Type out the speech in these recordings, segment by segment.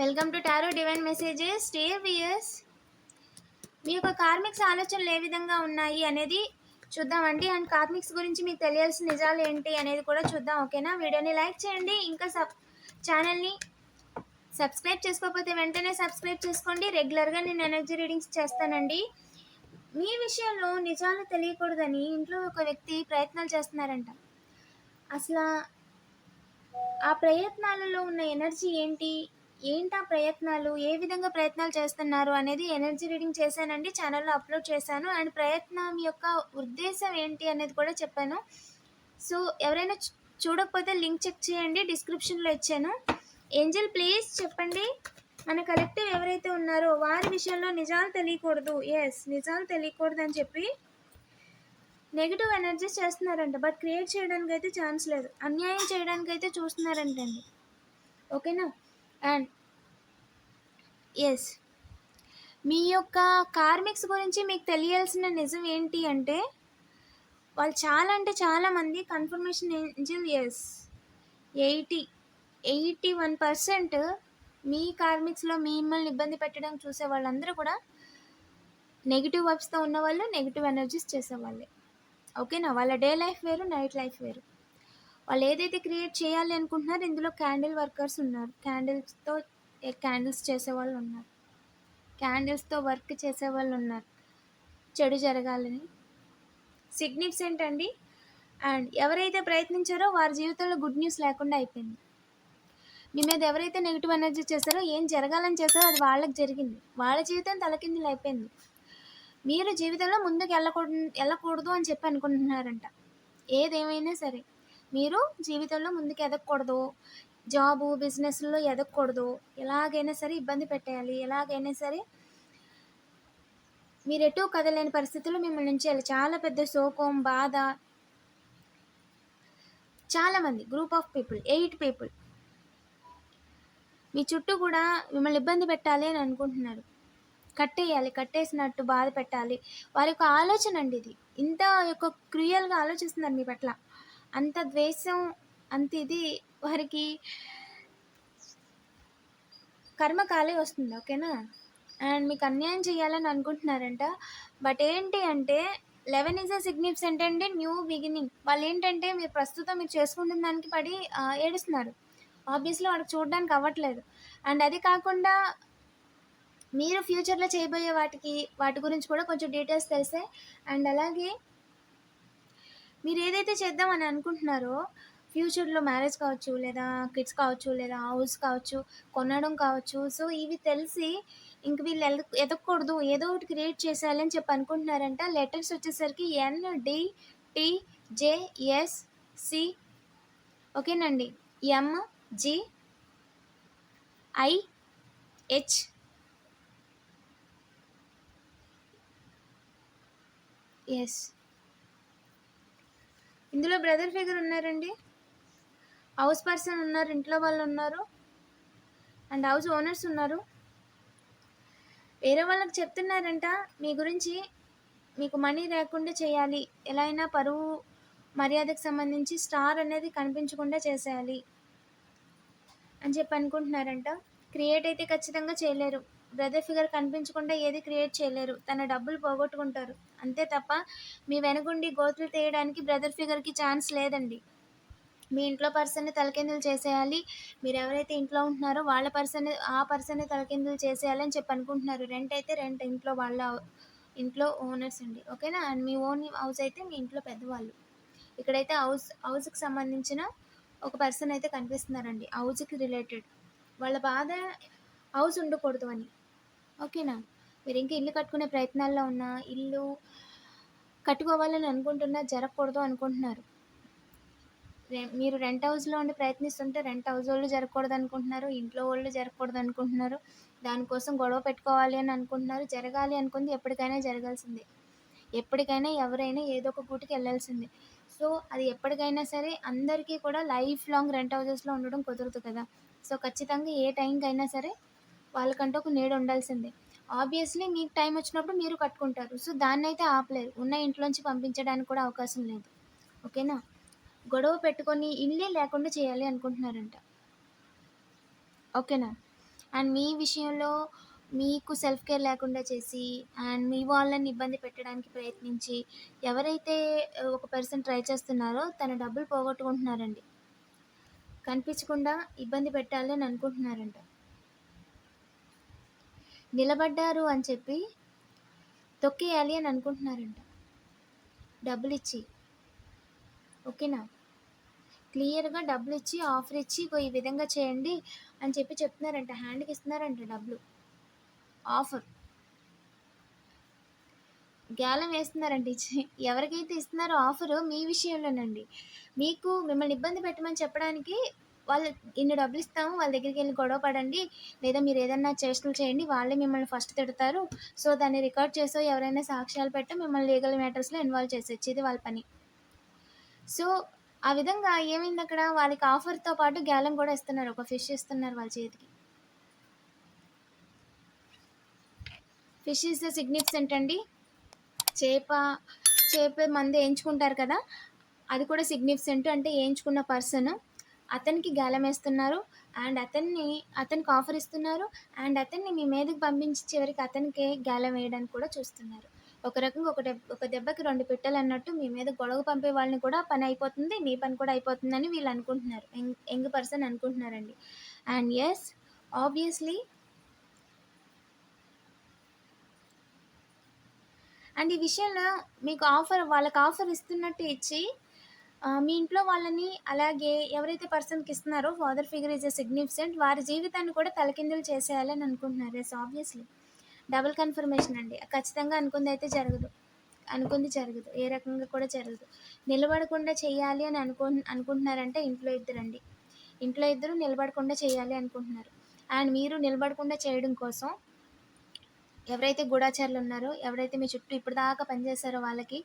Welcome to tarot divine messages stay weirs మీ యొక్క karmics ఆలోచనలు ఏ విధంగా ఉన్నాయి అనేది చూద్దామండి. అండ్ కార్మిక్స్ గురించి మీకు తెలియాల్సిన నిజాలు ఏంటి అనేది కూడా చూద్దాం ఓకేనా వీడియోని లైక్ చేయండి. ఇంకా సబ్ ఛానల్ని సబ్స్క్రైబ్ చేసుకోకపోతే వెంటనే సబ్స్క్రైబ్ చేసుకోండి. రెగ్యులర్గా నేను ఎనర్జీ రీడింగ్స్ చేస్తానండి. మీ విషయంలో నిజాలు తెలియకూడదని ఇంట్లో ఒక వ్యక్తి ప్రయత్నాలు చేస్తున్నారంట. అసలు ఆ ప్రయత్నాలలో ఉన్న ఎనర్జీ ఏంటి? ఏంటి ఆ ప్రయత్నాలు? ఏ విధంగా ప్రయత్నాలు చేస్తున్నారు అనేది ఎనర్జీ రీడింగ్ చేశానండి ఛానల్లో అప్లోడ్ చేశాను. అండ్ ప్రయత్నం యొక్క ఉద్దేశం ఏంటి అనేది కూడా చెప్పాను. సో ఎవరైనా చూడకపోతే లింక్ చెక్ చేయండి డిస్క్రిప్షన్లో ఇచ్చాను. ఏంజల్ ప్లీజ్ చెప్పండి. మన కలెక్టివ్ ఎవరైతే ఉన్నారో వారి విషయంలో నిజాలు తెలియకూడదు. ఎస్ నిజాలు తెలియకూడదు అని చెప్పి నెగిటివ్ ఎనర్జీస్ చేస్తున్నారంట. బట్ క్రియేట్ చేయడానికి అయితే ఛాన్స్ లేదు. అన్యాయం చేయడానికి అయితే చూస్తున్నారంటండి ఓకేనా అండ్ ఎస్ మీ యొక్క కార్మిక్స్ గురించి మీకు తెలియాల్సిన నిజం ఏంటి అంటే వాళ్ళు చాలా అంటే చాలామంది confirmation engine yes eighty eighty one percent మీ కార్మిక్స్లో మిమ్మల్ని ఇబ్బంది పెట్టడం చూసే వాళ్ళందరూ కూడా నెగిటివ్ వర్బ్స్తో ఉన్నవాళ్ళు నెగిటివ్ ఎనర్జీస్ చేసేవాళ్ళే ఓకేనా వాళ్ళ. డే లైఫ్ వేరు నైట్ లైఫ్ వేరు. వాళ్ళు ఏదైతే క్రియేట్ చేయాలి అనుకుంటున్నారో ఇందులో క్యాండిల్ వర్కర్స్ ఉన్నారు. క్యాండిల్స్తో క్యాండిల్స్ చేసేవాళ్ళు ఉన్నారు క్యాండిల్స్తో వర్క్ చేసేవాళ్ళు ఉన్నారు చెడు జరగాలని. సిగ్నిఫికెంట్ అండి అండ్ ఎవరైతే ప్రయత్నించారో వారి జీవితంలో గుడ్ న్యూస్ లేకుండా అయిపోయింది. మీ మీద ఎవరైతే నెగిటివ్ ఎనర్జీ చేశారో ఏం జరగాలని చేశారో అది వాళ్ళకి జరిగింది. వాళ్ళ జీవితం తలకిందులు అయిపోయింది. మీరు జీవితంలో ముందుకు వెళ్ళకూడదు వెళ్ళకూడదు అని చెప్పి అనుకుంటున్నారంట. ఏదేమైనా సరే. మీరు జీవితంలో ముందుకు ఎదగకూడదు. జాబు బిజినెస్లో ఎదగకూడదు. ఎలాగైనా సరే ఇబ్బంది పెట్టేయాలి. ఎలాగైనా సరే మీరు ఎటు కదలేని పరిస్థితుల్లో మిమ్మల్ని ఉంచేయాలి చాలా పెద్ద శోకం బాధ. చాలామంది group of people eight people. మీ చుట్టూ కూడా మిమ్మల్ని ఇబ్బంది పెట్టాలి అని అనుకుంటున్నారు. కట్టేయాలి కట్టేసినట్టు బాధ పెట్టాలి. వారి యొక్క ఆలోచన అండి ఇది. ఇంత యొక్క క్రియల్గా ఆలోచిస్తున్నారు మీ పట్ల. అంత ద్వేషం అంత ఇది వారికి కర్మ ఖాళీ వస్తుంది ఓకేనా? అండ్ మీకు అన్యాయం చేయాలని అనుకుంటున్నారంట. బట్ ఏంటి అంటే లెవెన్ ఈజ్ అ సిగ్నిఫికెంట్ అండి న్యూ బిగినింగ్. వాళ్ళు ఏంటంటే మీరు ప్రస్తుతం మీరు చేసుకుంటున్న దానికి పడి ఏడుస్తున్నారు. ఆబ్వియస్లీ వాళ్ళకి చూడడానికి అవ్వట్లేదు. అండ్ అది కాకుండా మీరు ఫ్యూచర్లో చేయబోయే వాటికి వాటి గురించి కూడా కొంచెం డీటెయిల్స్ తెలిసే అండ్ అలాగే మీరు ఏదైతే చేద్దామని అనుకుంటున్నారో ఫ్యూచర్లో మ్యారేజ్ కావచ్చు లేదా కిడ్స్ కావచ్చు లేదా హౌస్ కావచ్చు కొనడం కావచ్చు. సో ఇవి తెలిసి ఇంక వీళ్ళు ఎద ఎదగకూడదు ఏదో ఒకటి క్రియేట్ చేసేయాలి అని చెప్పి అనుకుంటున్నారంట. లెటర్స్ వచ్చేసరికి N D T J S C ఓకేనండి. M G I H S. ఇందులో బ్రదర్ ఫిగర్ ఉన్నారండి? హౌస్ పర్సన్ ఉన్నారు ఇంట్లో వాళ్ళు ఉన్నారు అండ్ హౌస్ ఓనర్స్ ఉన్నారు. వేరే వాళ్ళకి చెప్తున్నారంట మీ గురించి మీకు మనీ లేకుండా చేయాలి. ఎలా అయినా పరువు మర్యాదకు సంబంధించి స్టార్ అనేది కనిపించకుండా చేసేయాలి అని చెప్పి అనుకుంటున్నారంట. క్రియేట్ అయితే ఖచ్చితంగా చేయలేరు. బ్రదర్ ఫిగర్ కనిపించకుండా ఏది క్రియేట్ చేయలేరు. తన డబ్బులు పోగొట్టుకుంటారు. అంతే తప్ప మీ వెనగుండి గోతులు తీయడానికి బ్రదర్ ఫిగర్కి ఛాన్స్ లేదండి. మీ ఇంట్లో పర్సన్ని తలకిందులు చేసేయాలి. మీరు ఎవరైతే ఇంట్లో ఉంటున్నారో వాళ్ళ పర్సన్ ఆ పర్సన్ని తలకిందులు చేసేయాలి అని చెప్పి అనుకుంటున్నారు. రెంట్ అయితే రెంట్ ఇంట్లో వాళ్ళ ఇంట్లో ఓనర్స్ అండి. ఓకేనా? అండ్ మీ ఓన్ హౌస్ అయితే మీ ఇంట్లో పెద్దవాళ్ళు. ఇక్కడైతే హౌస్ హౌస్కి సంబంధించిన ఒక పర్సన్ అయితే కనిపిస్తున్నారండి. హౌస్కి రిలేటెడ్. వాళ్ళ బాధ హౌస్ ఉండకూడదు అని. ఓకేనా? మీరు ఇంకా ఇల్లు కట్టుకునే ప్రయత్నాల్లో ఉన్న ఇల్లు కట్టుకోవాలని అనుకుంటున్నా జరగకూడదు అనుకుంటున్నారు. మీరు రెంట్ హౌస్లో ఉండి ప్రయత్నిస్తుంటే రెంట్ హౌస్ వాళ్ళు జరగకూడదు అనుకుంటున్నారు ఇంట్లో వాళ్ళు జరగకూడదు అనుకుంటున్నారు దానికోసం గొడవ పెట్టుకోవాలి అని అనుకుంటున్నారు జరగాలి అనుకుంది ఎప్పటికైనా జరగాల్సిందే. ఎప్పటికైనా ఎవరైనా ఏదో ఒక గూటికి వెళ్ళాల్సిందే. సో అది ఎప్పటికైనా సరే అందరికీ కూడా లైఫ్ లాంగ్ రెంట్ హౌజెస్లో ఉండడం కుదరదు కదా. సో ఖచ్చితంగా ఏ టైంకి అయినా సరే వాళ్ళకంటూ ఒక నీడ ఉండాల్సిందే. ఆబ్వియస్లీ మీకు టైం వచ్చినప్పుడు మీరు కట్టుకుంటారు. సో దాన్ని అయితే ఆపలేరు. ఉన్న ఇంట్లోంచి పంపించడానికి కూడా అవకాశం లేదు. ఓకేనా? గొడవ పెట్టుకొని ఇల్లే లేకుండా చేయాలి అనుకుంటున్నారంట. ఓకేనా? అండ్ మీ విషయంలో మీకు సెల్ఫ్ కేర్ లేకుండా చేసి అండ్ మీ వాళ్ళని ఇబ్బంది పెట్టడానికి ప్రయత్నించి ఎవరైతే ఒక పర్సన్ ట్రై చేస్తున్నారో తన డబ్బులు పోగొట్టుకుంటున్నారండి. కనిపించకుండా ఇబ్బంది పెట్టాలి అని అనుకుంటున్నారంట. నిలబడ్డారు అని చెప్పి తొక్కేయాలి అని అనుకుంటున్నారంట. డబ్బులు ఇచ్చి ఓకేనా? క్లియర్గా డబ్బులు ఇచ్చి ఆఫర్ ఇచ్చి ఈ విధంగా చేయండి అని చెప్పి చెప్తున్నారంట. హ్యాండ్కి ఇస్తున్నారంట డబ్బులు. ఆఫర్. గ్యాలం వేస్తున్నారంట ఇచ్చి ఎవరికైతే ఇస్తున్నారో ఆఫరు మీ విషయంలోనండి. మీకు మిమ్మల్ని ఇబ్బంది పెట్టమని చెప్పడానికి వాళ్ళు ఇన్ని డబ్బులు ఇస్తాము వాళ్ళ దగ్గరికి వెళ్ళి గొడవ పడండి లేదా మీరు ఏదైనా చేష్టలు చేయండి వాళ్ళే మిమ్మల్ని ఫస్ట్ తిడతారు. సో దాన్ని రికార్డ్ చేసో ఎవరైనా సాక్ష్యాలు పెట్టో మిమ్మల్ని లీగల్ మ్యాటర్స్లో ఇన్వాల్వ్ చేసి ఇది వాళ్ళ పని. సో ఆ విధంగా ఏమైంది అక్కడ వాళ్ళకి ఆఫర్తో పాటు గ్యాలం కూడా ఇస్తున్నారు. ఒక ఫిష్ ఇస్తున్నారు వాళ్ళ చేతికి. ఫిష్ ఇస్ ద సిగ్నిఫికెంట్ అండి. చేప చేప మంది వేయించుకుంటారు కదా? అది కూడా సిగ్నిఫికెంట్ అంటే వేయించుకున్న పర్సన్ అతనికి గాలం వేస్తున్నారు. అండ్ అతన్ని అతనికి ఆఫర్ ఇస్తున్నారు. అండ్ అతన్ని మీ మీదకి పంపించి చివరికి అతనికి గాలం వేయడానికి కూడా చూస్తున్నారు. ఒక రకంగా ఒక దెబ్బ ఒక దెబ్బకి రెండు పిట్టలు అన్నట్టు మీ మీద గొడవ పంపే వాళ్ళని కూడా పని అయిపోతుంది మీ పని కూడా అయిపోతుందని వీళ్ళు అనుకుంటున్నారు. యంగ్ యంగ్ పర్సన్ అనుకుంటున్నారండి. అండ్ ఎస్ ఆబ్వియస్లీ అండ్ ఈ విషయంలో మీకు ఆఫర్ వాళ్ళకి ఆఫర్ ఇస్తున్నట్టు ఇచ్చి మీ ఇంట్లో వాళ్ళని అలాగే ఎవరైతే పర్సన్కి ఇస్తున్నారో father figure is a significant వారి జీవితాన్ని కూడా తలకిందులు చేసేయాలని అనుకుంటున్నారు. ఎస్ ఆబ్వియస్లీ డబుల్ కన్ఫర్మేషన్ అండి. ఖచ్చితంగా అనుకుంది అయితే జరగదు. అనుకుంది జరగదు. ఏ రకంగా కూడా జరగదు. నిలబడకుండా చేయాలి అని అనుకు అనుకుంటున్నారంటే ఇంట్లో ఇద్దరండి. ఇంట్లో ఇద్దరు నిలబడకుండా చేయాలి అనుకుంటున్నారు. అండ్ మీరు నిలబడకుండా చేయడం కోసం ఎవరైతే గూఢాచారులు ఉన్నారో ఎవరైతే మీ చుట్టూ ఇప్పటిదాకా పనిచేశారో వాళ్ళకి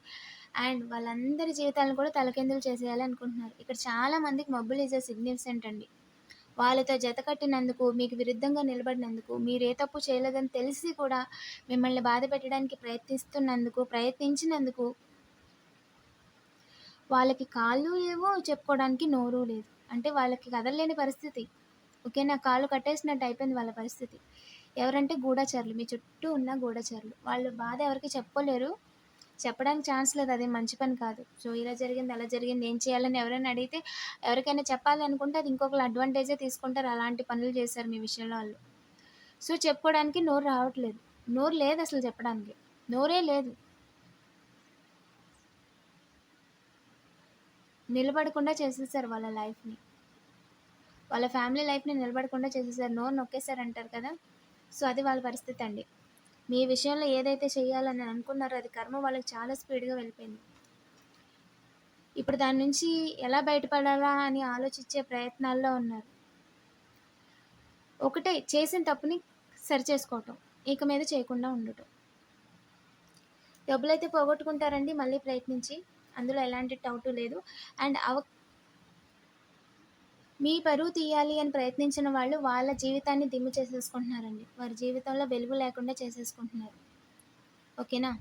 అండ్ వాళ్ళందరి జీవితాలను కూడా తలకిందులు చేసేయాలి అనుకుంటున్నారు. ఇక్కడ చాలామందికి మబ్బులు ఈజ్ సిగ్నిఫికెంట్ అండి. వాళ్ళతో జతకట్టినందుకు మీకు విరుద్ధంగా నిలబడినందుకు మీరు ఏ తప్పు చేయలేదని తెలిసి కూడా మిమ్మల్ని బాధ పెట్టడానికి ప్రయత్నిస్తున్నందుకు ప్రయత్నించినందుకు వాళ్ళకి కాళ్ళు ఏవో చెప్పుకోవడానికి నోరు లేదు. అంటే వాళ్ళకి కదలలేని పరిస్థితి. ఓకే నా కాళ్ళు కట్టేసినట్టు అయిపోయింది వాళ్ళ పరిస్థితి. ఎవరంటే గూఢచారులు. మీ చుట్టూ ఉన్న గూఢచారులు. వాళ్ళు బాధ ఎవరికి చెప్పలేరు చెప్పడానికి ఛాన్స్ లేదు. అది మంచి పని కాదు. సో ఇలా జరిగింది అలా జరిగింది ఏం చేయాలని ఎవరైనా అడిగితే ఎవరికైనా చెప్పాలి అనుకుంటే అది ఇంకొకరు అడ్వాంటేజే తీసుకుంటారు. అలాంటి పనులు చేశారు మీ విషయంలో వాళ్ళు. సో చెప్పుకోవడానికి నోరు రావట్లేదు. నోరు లేదు అసలు చెప్పడానికి. నోరే లేదు. నిలబడకుండా చేసేసారు వాళ్ళ లైఫ్ని. వాళ్ళ ఫ్యామిలీ లైఫ్ని నిలబడకుండా చేసేసారు. నోరు నొక్కేశారు అంటారు కదా? సో అది వాళ్ళ పరిస్థితి అండి. మీ విషయంలో ఏదైతే చేయాలని అనుకున్నారో అది కర్మ వాళ్ళకి చాలా స్పీడ్గా వెళ్ళిపోయింది. ఇప్పుడు దాని నుంచి ఎలా బయటపడాలా అని ఆలోచించే ప్రయత్నాల్లో ఉన్నారు. ఒకటే చేసిన తప్పుని సరి చేసుకోవటం ఇక మీద చేయకుండా ఉండటం. డబ్బులైతే పోగొట్టుకుంటారండి మళ్ళీ ప్రయత్నించి అందులో ఎలాంటి డౌట్ లేదు. అండ్ అవ మీ పరువు తీయాలి అని ప్రయత్నించిన వాళ్ళు వాళ్ళ జీవితాన్ని దిమ్ము చేసేసుకుంటున్నారండి. వారి జీవితంలో వెలుగు లేకుండా చేసేసుకుంటున్నారు. ఓకేనా?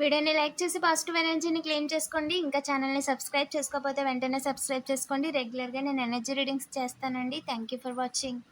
వీడియోని లైక్ చేసి పాజిటివ్ ఎనర్జీని క్లెయిమ్ చేసుకోండి. ఇంకా ఛానల్ని సబ్స్క్రైబ్ చేసుకోకపోతే వెంటనే సబ్స్క్రైబ్ చేసుకోండి. రెగ్యులర్గా నేను ఎనర్జీ రీడింగ్స్ చేస్తానండి. Thank you for watching.